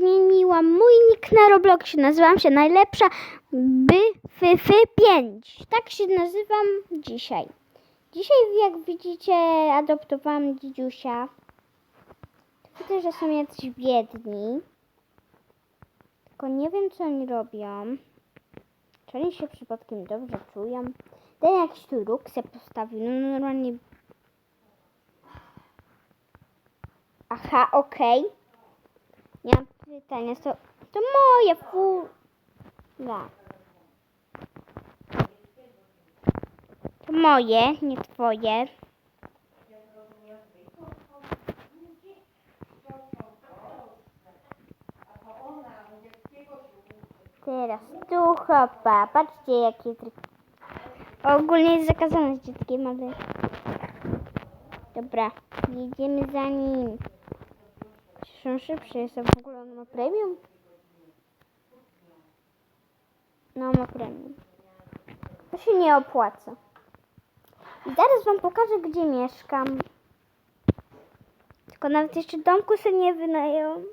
zmieniłam mój nick na Robloxie. Nazywam się najlepsza byfy5. Tak się nazywam dzisiaj. Dzisiaj, jak widzicie, adoptowałam dzidziusia. Widzę, że są jacyś biedni. Tylko nie wiem, co oni robią. Czy oni się przypadkiem dobrze czują? Ten jakiś tu róg se postawił. No normalnie... Aha, okej. Nie mam pytania. To, to moje fura. To moje, nie twoje. Teraz tu chopa. Patrzcie jakie tryki. Ogólnie jest zakazane z dzieckiem, ale... Dobra, jedziemy za nim. Przecież on szybszy jest, a w ogóle on ma premium? No, ma premium. To się nie opłaca. I zaraz wam pokażę, gdzie mieszkam. Tylko nawet jeszcze domku sobie nie wynająłem.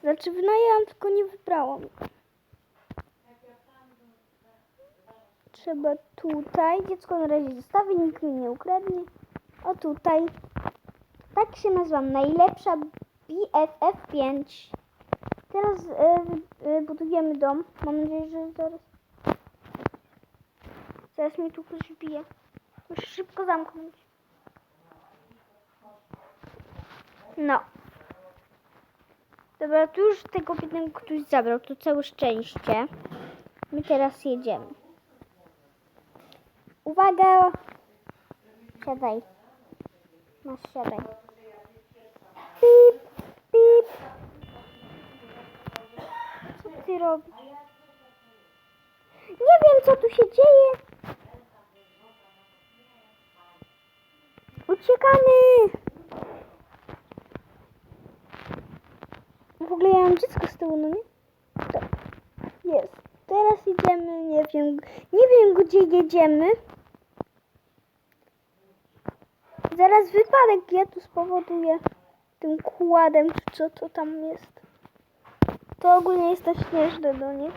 Znaczy wynajęłam, tylko nie wybrałam. Trzeba tutaj. Dziecko na razie zostawię, nikt mi nie ukradnie. O tutaj. Tak się nazywam. Najlepsza BFF5. Teraz wy- e, budujemy dom. Mam nadzieję, że zaraz. Zaraz mi tu ktoś bije. Muszę szybko zamknąć. No. Dobra, tu już tego biednego ktoś zabrał. To całe szczęście. My teraz jedziemy. Uwaga! Siadaj. Masz siadaj. Pip, pip. Nie wiem, co tu się dzieje. Uciekamy! W ogóle ja mam dziecko z tyłu, no nie? Jest. Teraz idziemy, nie wiem, nie wiem gdzie jedziemy. Zaraz wypadek ja tu spowoduję tym kładem, czy co to tam jest. To ogólnie jest to śnieżne do nich.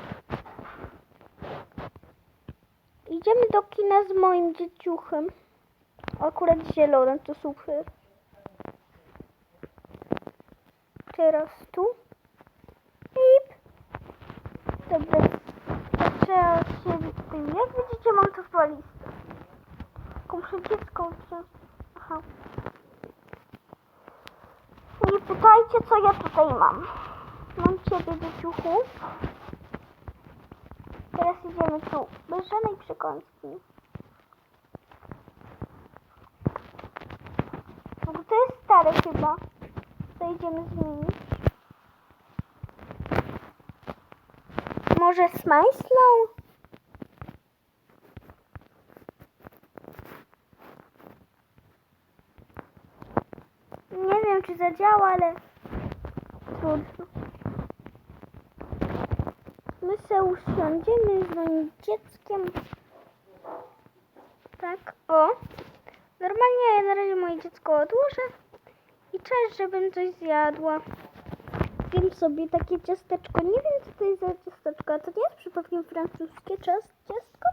Idziemy do kina z moim dzieciuchem. Akurat zielone, to super. Teraz tu. Pip. Dobra. Trzeba się tym. Jak widzicie, mam to w walizce. Tylko muszę dziecko wziąć. Aha. Nie pytajcie, co ja tutaj mam. Mam ciebie, dzieciuchu. Teraz idziemy tu. Bez żadnej przekąski. Ogóle to jest stare chyba. To idziemy zmienić. Może z Majslą? Nie wiem, czy zadziała, ale trudno. My se usiądziemy z moim dzieckiem. Tak, o. Normalnie ja na razie moje dziecko odłożę i czas, żebym coś zjadła. Zjem sobie takie ciasteczko. Nie wiem, co to jest za ciasteczko. A to nie jest przypadkiem francuskie ciast ciastko?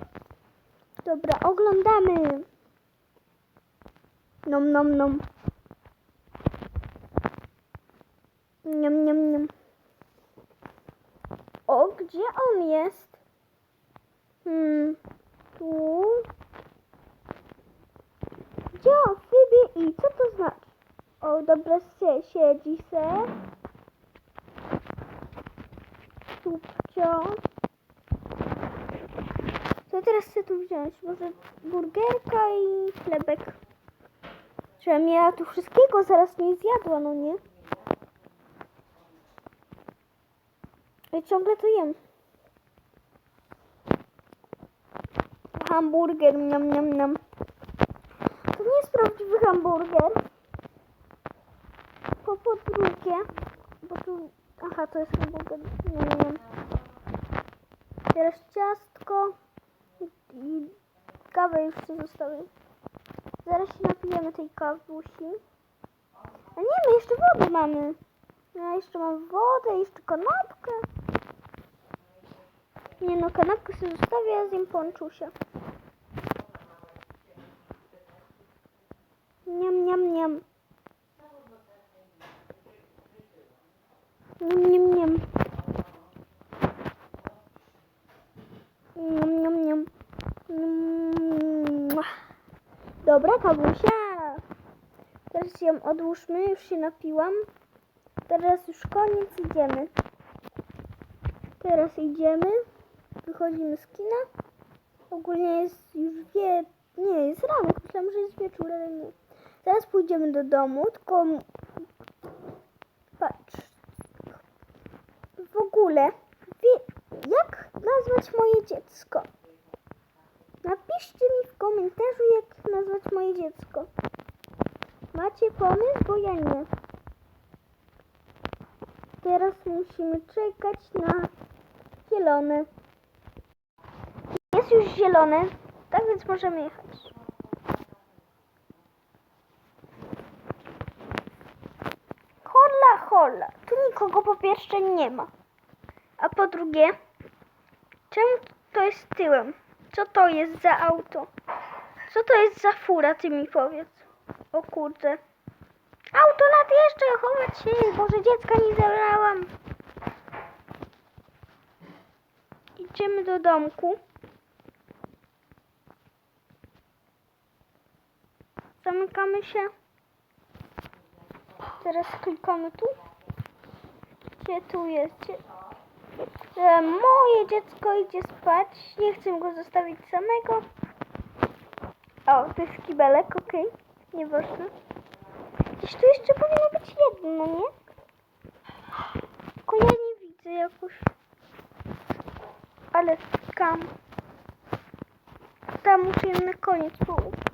Dobra, oglądamy. Nom, nom, nom. Niam, niam, niam. O, gdzie on jest? Hmm, tu. Gdzie on sobie i co to znaczy? O, dobra, se, siedzi se. Subcio. Co teraz chcę tu wziąć? Może burgerka i chlebek. Żebym ja tu wszystkiego zaraz nie zjadła, no nie? Ciągle to jem. Hamburger, miam, miam, miam. To nie jest prawdziwy hamburger. Po, po drugie, bo tu... Aha, to jest hamburger. Nie. Teraz ciastko i, kawę już tu zostawię. Zaraz się napijemy tej kawusi. A nie, my jeszcze wodę mamy. Ja jeszcze mam wodę, jeszcze kanapkę. Nie no, kanapkę sobie zostawię, a zjem ponczusia. Niam, niam, niam. Niam, niam, niam. Niam, niam, niam. Mm, Dobra, kawusia. Teraz ją odłóżmy, już się napiłam. Teraz już koniec, idziemy. Teraz idziemy, wychodzimy z kina. Ogólnie jest już wie... Nie, jest ranek, myślałam, że jest wieczór, ale nie. Teraz pójdziemy do domu, tylko... Patrz. W ogóle, wie... jak nazwać moje dziecko? Napiszcie mi w komentarzu, jak nazwać moje dziecko. Macie pomysł? Bo ja nie. Teraz musimy czekać na zielone. Jest już zielone, tak więc możemy jechać. Hola, hola. Tu nikogo po pierwsze nie ma. A po drugie, czemu to jest tyłem? Co to jest za auto? Co to jest za fura, ty mi powiedz. O kurde. Auto nadjeżdża, chować się, Boże, dziecka nie zabrałam. Idziemy do domku. Zamykamy się. Teraz klikamy tu. Gdzie tu jest? Gdzie... E, moje dziecko idzie spać. Nie chcę go zostawić samego. O, to jest kibelek, okej. Nieważne. Gdzieś tu jeszcze powinno być jedno, nie? Tylko ja nie widzę jakoś. Ale skam. Tam muszę na koniec położyć.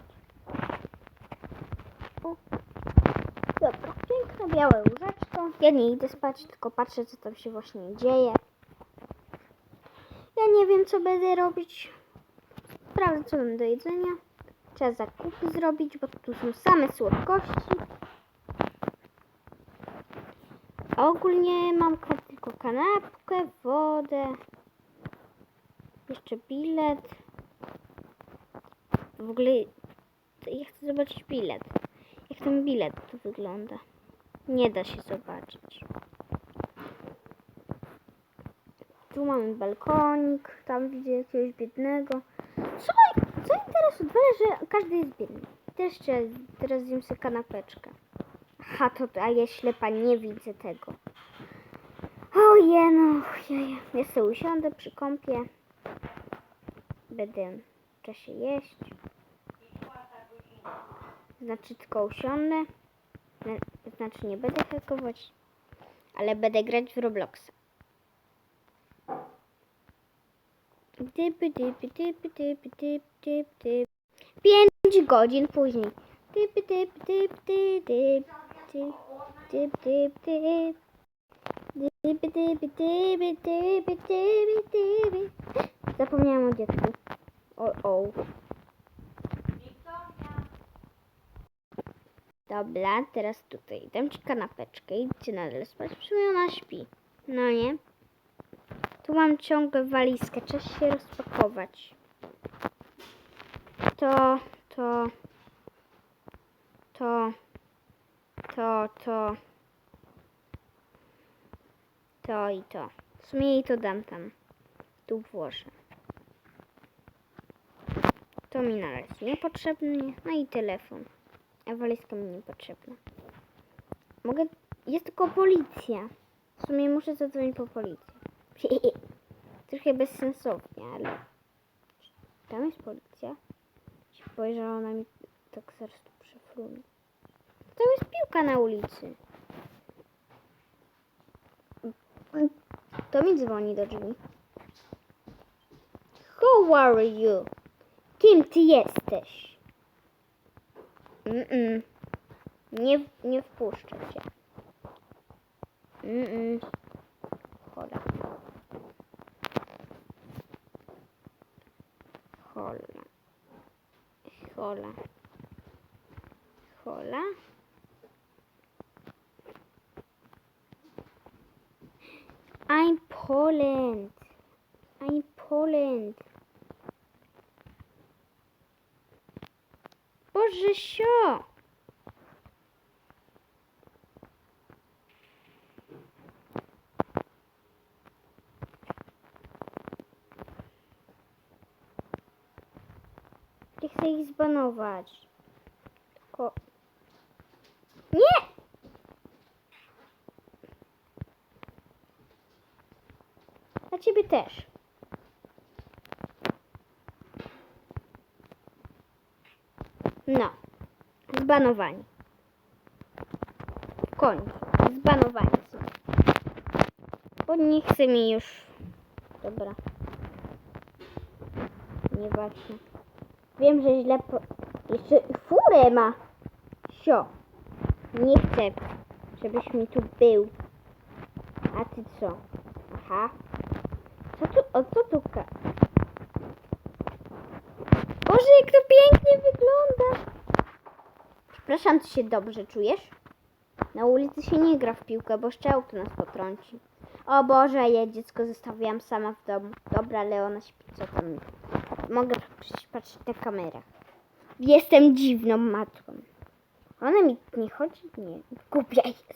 Dobra, piękne białe łóżeczko. Ja nie idę spać, tylko patrzę, co tam się właśnie dzieje. Ja nie wiem, co będę robić. Sprawdzę, co mam do jedzenia. Trzeba zakupy zrobić, bo tu są same słodkości. A ogólnie mam tylko kanapkę, wodę, jeszcze bilet. W ogóle ja chcę zobaczyć bilet. Ten bilet tu wygląda. Nie da się zobaczyć. Tu mamy balkonik, tam widzę jakiegoś biednego. Co, co im teraz odwala, że każdy jest biedny? Też teraz zjem sobie kanapeczkę. Aha, to, a ja ślepa nie widzę tego. Ojej, no. Ja sobie usiądę przy kąpie. Będę w czasie jeść. Znaczy tylko usiądę. Zna- Znaczy nie będę hakować, ale będę grać w Robloxa. Dypy, dypy, dypy, dypy. Pięć godzin później. Dypy. Dypy, dypy, dypy, dypy, dypy, dypy. Zapomniałam o dziecku. O, o. Dobra, teraz tutaj dam ci kanapeczkę. Idźcie nadal spać. W sumie ona śpi. No nie? Tu mam ciągle walizkę. Czas się rozpakować. To, to, to, to, to, to i to. W sumie jej to dam tam. Tu włożę. To mi na razie niepotrzebne. No i telefon. A walizka mi niepotrzebna. Mogę... Jest tylko policja. W sumie muszę zadzwonić po policję. Trochę bezsensownie, ale... Tam jest policja. Się boję, że mi tak zaraz tu przefrunie. Tam jest piłka na ulicy. To mi dzwoni do drzwi. Who are you? Kim ty jesteś? Mm-mm. Nie, nie wpuszczę cię. Mm-mm. Hola. Hola. Hola. Hola. I'm Poland. I'm Poland. Boże sio. Ja chcę ich zbanować. Tylko... Nie! A ciebie też. No. Zbanowani. W końcu. Zbanowani są. Bo nie chce mi już. Dobra. Nieważne. Wiem, że źle po... Jeszcze furę ma. Sio. Nie chcę, żebyś mi tu był. A ty co? Aha. Co tu, o co tu. Boże, jak to pięknie wygląda. Przepraszam, ty się dobrze czujesz? Na ulicy się nie gra w piłkę, bo szczał tu nas potrąci. O Boże, ja dziecko zostawiłam sama w domu. Dobra, Leona śpi, co tam? Mogę przecież patrzeć na kamerach. Jestem dziwną matką. Ona mi nie chodzi? Nie. Głupia jest.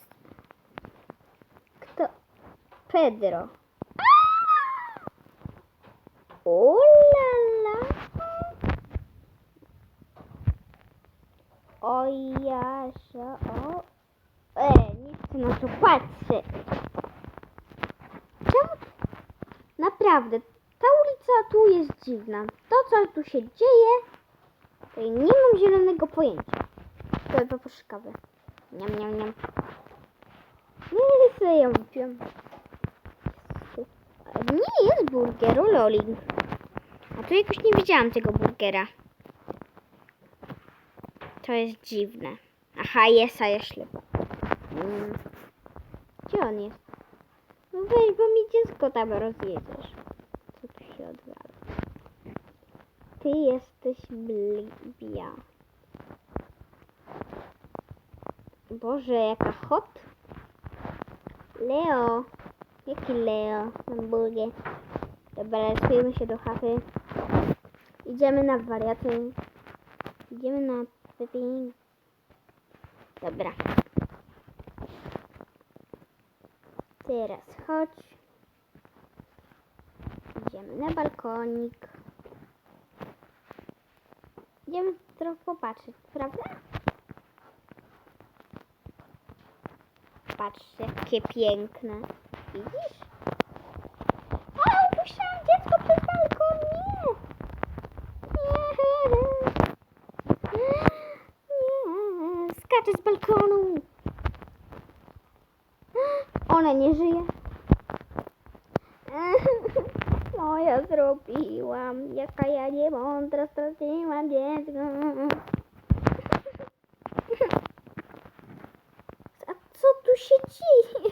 Kto? Pedro. O O Jasza, o. E, nie na to patrzeć. Czemu? Naprawdę, ta ulica tu jest dziwna. To, co tu się dzieje, to ja nie mam zielonego pojęcia. To chyba poszukamy. Niam, niam, niam. Nie, sobie ją wypiłem. Nie jest burger, o loling. A tu jakoś nie widziałam tego burgera. To jest dziwne. Aha, jest, a ja ślepę. Mm. Gdzie on jest? No weź, bo mi dziecko tam rozjedziesz. Co tu się odwala? Ty jesteś Blibia. Boże, jaka hot. Leo. Jaki Leo? Hamburger. Dobra, rysujemy się do chaty. Idziemy na wariaty. Idziemy na pepin. Dobra. Teraz chodź. Idziemy na balkonik. Idziemy trochę popatrzeć, prawda? Patrz, jakie piękne. Widzisz? A, upuszczałam dziecko przez balkon. Nie! Nie! Nie! Skaczę z balkonu. Ona nie żyje. No ja zrobiłam. Jaka ja niemądra, straciłam dziecko. A co tu się dzieje?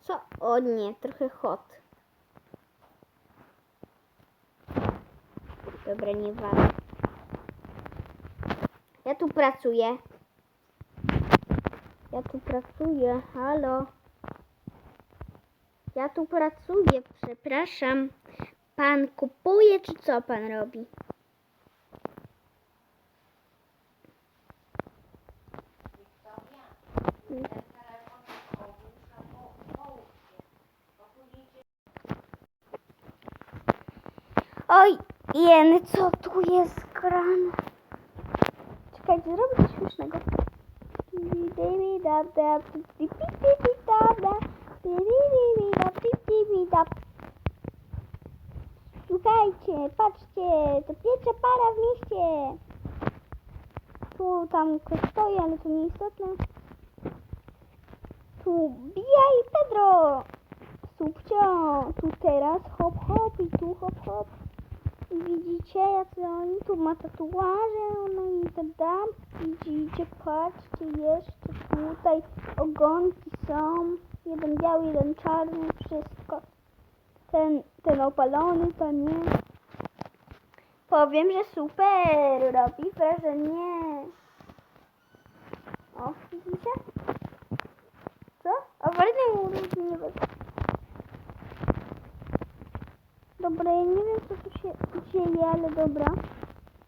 Co? O nie, trochę hot. Dobra, nie walę. Ja tu pracuję. Ja tu pracuję, halo. Ja tu pracuję, przepraszam. Pan kupuje, czy co pan robi? Oj, jeny, co tu jest grane? Czekajcie, zrobię coś śmiesznego. Słuchajcie, patrzcie, to pierwsza para w mieście. Tu tam ktoś stoi, ale to nieistotne. Tu Bia i Pedro. Subcio, tu teraz hop hop i tu hop hop. I widzicie, jacy oni tu ma tatuaże, no i tak dalej. Widzicie, patrzcie, jeszcze tutaj ogonki są. Jeden biały, jeden czarny, wszystko. Ten, ten opalony, to nie. Powiem, że super, robi wrażenie. O, widzicie? Co? A Awaryjny uruchomiłek. Dobra, ja nie wiem, co tu się dzieje, ale dobra.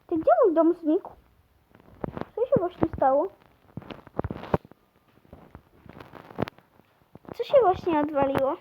Ty gdzie mój dom znikł? Co się właśnie stało? Właśnie odwaliło?